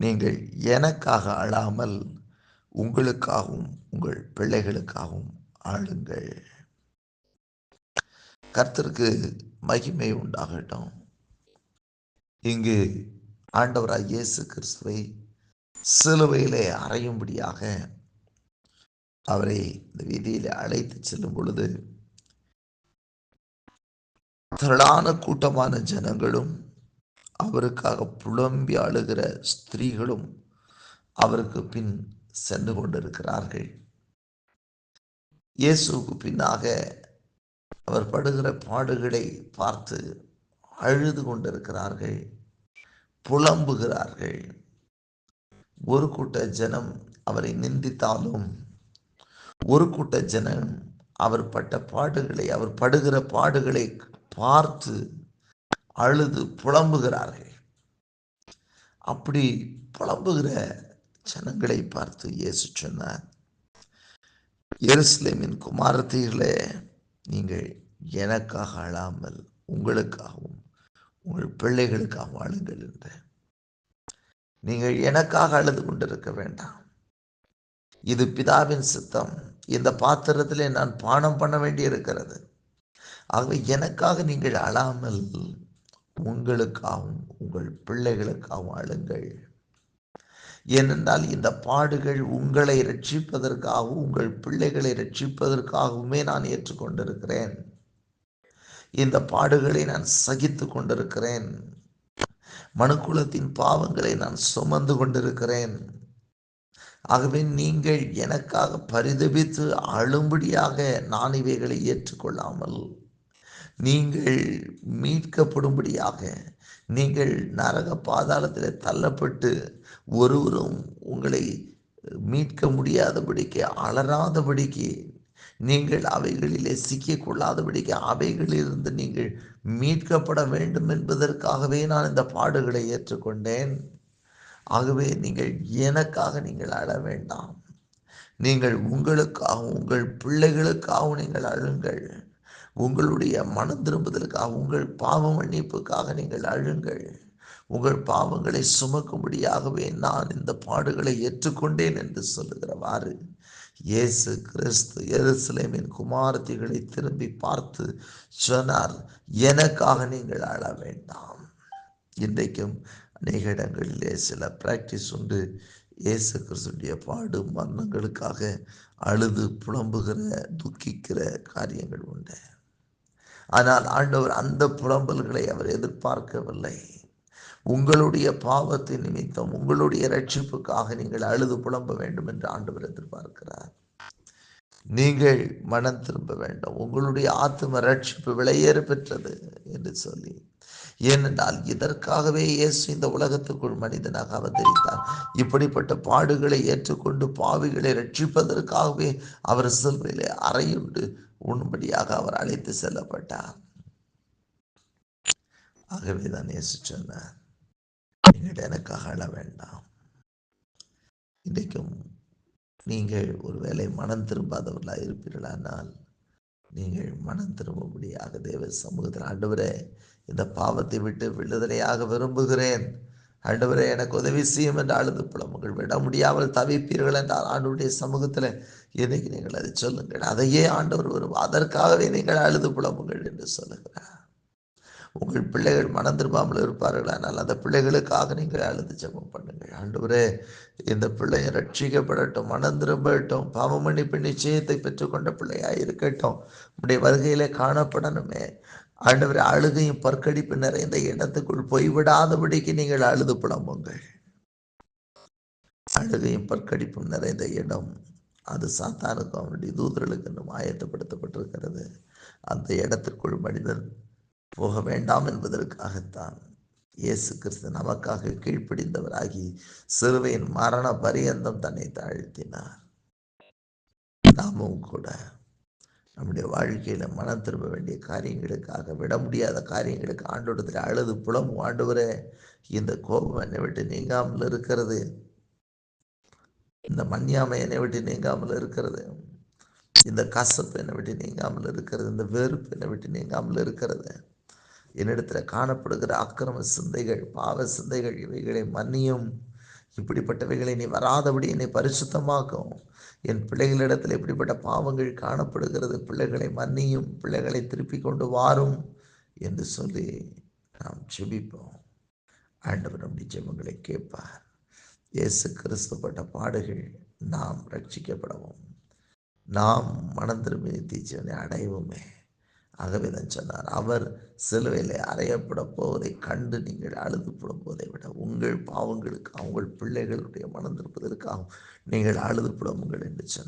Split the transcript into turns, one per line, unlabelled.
நீங்கள் எனக்காக அழாமல் உங்களுக்காகவும் உங்கள் பிள்ளைகளுக்காகவும் ஆளுங்கள். கர்த்தருக்கு மகிமை உண்டாகட்டும். இங்கு ஆண்டவராய் இயேசு கிறிஸ்துவை சிலுவையிலே அறையும்படியாக அவரை இந்த வீதியில் அழைத்து செல்லும் பொழுது திரளான கூட்டமான ஜனங்களும் அவருக்காக புலம்பி அழுகிற ஸ்திரீகளும் அவருக்கு பின் சென்று கொண்டிருக்கிறார்கள். இயேசுக்கு பின்னாக அவர் படுகிற பாடுகளை பார்த்து அழுது கொண்டிருக்கிறார்கள். புலம்புகிறார்கள். ஒரு கூட்ட ஜனம் அவரை நிந்தித்தாலும் ஒரு கூட்ட ஜனம் அவர் பட்ட பாடுகளை அவர் படுகிற பாடுகளை பார்த்து அழுது புலம்புகிறார்கள். அப்படி புலம்புகிற ஜனங்களை பார்த்து இயேசு சொன்னார் எருசலேமின் குமாரத்தீர்களே நீங்கள் எனக்காக அழாமல் உங்களுக்காகவும் உங்கள் பிள்ளைகளுக்காகவும் அழுங்கள் என்று. நீங்கள் எனக்காக அழுது கொண்டிருக்க வேண்டாம். இது பிதாவின் சித்தம். இந்த பாத்திரத்திலே நான் பானம் பண்ண வேண்டி இருக்கிறது ஆகவே எனக்காக நீங்கள் அழாமல் உங்களுக்காகவும் உங்கள் பிள்ளைகளுக்காகவும் அழுங்கள். ஏனென்றால் இந்த பாடுகள் உங்களை ரட்சிப்பதற்காகவும் உங்கள் பிள்ளைகளை ரட்சிப்பதற்காகவுமே நான் ஏற்றுக்கொண்டிருக்கிறேன். இந்த பாடுகளை நான் சகித்து கொண்டிருக்கிறேன். மனுக்குலத்தின் பாவங்களை நான் சுமந்து கொண்டிருக்கிறேன். ஆகவே நீங்கள் எனக்காக பரிதபித்து அழும்படியாக நான் இவைகளை ஏற்றுக்கொள்ளாமல் நீங்கள் மீட்கப்படும்படியாக நீங்கள் நரக பாதாளத்தில் தள்ளப்பட்டு ஒருவரும் உங்களை மீட்க முடியாதபடிக்கு அலராதபடிக்கு நீங்கள் அவைகளிலே சிக்கிக்கொள்ளாதபடிக்கு அவைகளிலிருந்து நீங்கள் மீட்கப்பட வேண்டும் என்பதற்காகவே நான் இந்த பாடுகளை ஏற்றுக்கொண்டேன். ஆகவே நீங்கள் எனக்காக நீங்கள் அழ வேண்டாம். நீங்கள் உங்களுக்காகவும் உங்கள் பிள்ளைகளுக்காகவும் நீங்கள் அழுங்கள். உங்களுடைய மனம் திரும்புதலுக்காக உங்கள் பாவ மன்னிப்புக்காக நீங்கள் அழுங்கள். உங்கள் பாவங்களை சுமக்கும்படியாகவே நான் இந்த பாடுகளை ஏற்றுக்கொண்டேன் என்று சொல்லுகிறவாறு இயேசு கிறிஸ்து எருசலேமின் குமாரத்திகளை திரும்பி பார்த்து சொன்னார் எனக்காக நீங்கள் அழ வேண்டாம். இன்றைக்கும் அநேக இடங்களிலே சில பிராக்டிஸ் உண்டு. இயேசு கிறிஸ்துடைய பாடு மரணங்களுக்காக அழுது புலம்புகிற துக்கிக்கிற காரியங்கள் உண்டு. ஆனால் ஆண்டவர் அந்த புலம்பல்களை அவர் எதிர்பார்க்கவில்லை. உங்களுடைய பாவத்தின் நிமித்தம் உங்களுடைய ரட்சிப்புக்காக நீங்கள் அழுது புலம்ப வேண்டும் என்று ஆண்டவர் எதிர்பார்க்கிறார். நீங்கள் மனம் திரும்ப வேண்டும். உங்களுடைய ஆத்ம ரட்சிப்பு விலையேற பெற்றது என்று சொல்லி. ஏனென்றால் இதற்காகவே இயேசு இந்த உலகத்துக்குள் மனிதனாக அவதரித்தார். இப்படிப்பட்ட பாடுகளை ஏற்றுக்கொண்டு பாவிகளை ரட்சிப்பதற்காகவே அவர் சிலுவையிலே அறையுண்டு உண்படியாக அவர் அழைத்து செல்லப்பட்டார். ஆகவே தான் இயேசு சொன்னார் நீங்கள் எனக்காக அழ வேண்டாம். இன்றைக்கும் நீங்கள் ஒருவேளை மனம் திரும்பாதவர்களாக இருப்பீர்களானால் நீங்கள் மனம் திரும்பும்படியாக தேவ சமூகத்தில் ஆண்டவரே இந்த பாவத்தை விட்டு விடுதலையாக விரும்புகிறேன். ஆண்டவரே எனக்கு உதவி செய்யும் என்று அழுது புலம்புகள் விட முடியாமல் தவிப்பீர்கள் என்றால் ஆண்டவருடைய சமூகத்தில் இன்னைக்கு நீங்கள் அதை சொல்லுங்கள். அதையே ஆண்டவர் வரும். அதற்காகவே நீங்கள் அழுது புலம்புங்கள் என்று சொல்லுகிறார். உங்கள் பிள்ளைகள் மனம் திரும்பாமல் இருப்பார்கள்? ஆனால் அந்த பிள்ளைகளுக்காக நீங்கள் அழுது ஜெபம் பண்ணுங்கள். ஆண்டவரே இந்த பிள்ளையை ரட்சிக்கப்படட்டும் மனம் திரும்பட்டும் பாவ மன்னிப்பு நிச்சயத்தை பெற்றுக்கொண்ட பிள்ளையாக இருக்கட்டும். உடைய வருகையிலே காணப்படணுமே. ஆண்டவர் அழுகையும் பற்கடிப்பு நிறைந்த இடத்துக்குள் போய்விடாதபடிக்கு நீங்கள் அழுது புலம்புங்கள். அழுகையும் பற்கடிப்பும் நிறைந்த இடம் அது சாத்தானுக்கும் அவனுடைய தூதர்களுக்கு இன்னும் ஆயத்தப்படுத்தப்பட்டிருக்கிறது. அந்த இடத்திற்குள் மனிதர் போக வேண்டாம் என்பதற்காகத்தான் இயேசு கிறிஸ்து நமக்காக கீழ்ப்பிடிந்தவராகி சிறுவையின் மரண பரியந்தம் தன்னை தாழ்த்தினார். நாமும் கூட நம்முடைய வாழ்க்கையில் மனம் திரும்ப வேண்டிய காரியங்களுக்காக விட முடியாத காரியங்களுக்கு ஆண்டோடத்தில் அழுது புலம் ஆண்டவரே இந்த கோபம் என்னை விட்டு நீங்காமல் இருக்கிறது. இந்த மன்னியாமை என்னை விட்டு நீங்காமல் இருக்கிறது. இந்த கசப்பு என்னை விட்டு நீங்காமல் இருக்கிறது. இந்த வெறுப்பு என்னை விட்டு நீங்காமல் இருக்கிறது. என்னிடத்தில் காணப்படுகிற அக்கிரம சிந்தைகள் பாவ சிந்தைகள் இவைகளை மன்னியும். இப்படிப்பட்டவைகளை நீ வராதபடி என்னை பரிசுத்தமாக்கும். என் பிள்ளைகளிடத்தில் இப்படிப்பட்ட பாவங்கள் காணப்படுகிறது. பிள்ளைகளை மன்னியும் பிள்ளைகளை திருப்பி கொண்டு வாரும் என்று சொல்லி நாம் ஜெபிப்போம். ஆண்டவர் நம்முடைய ஜெபங்களை கேட்பார். இயேசு கிறிஸ்துப்பட்ட பாடுகள் நாம் ரட்சிக்கப்படவும். நாம் மனம் திரும்பி நித்திய அடையவுமே ஆகவே தான் சொன்னார். அவர் சிலுவையில் அறையப்பட போவதை கண்டு நீங்கள் அழுது போதை விட உங்கள் பாவங்களுக்கு உங்கள் பிள்ளைகளுடைய மனம் நீங்கள் அழுது என்று சொன்னார்.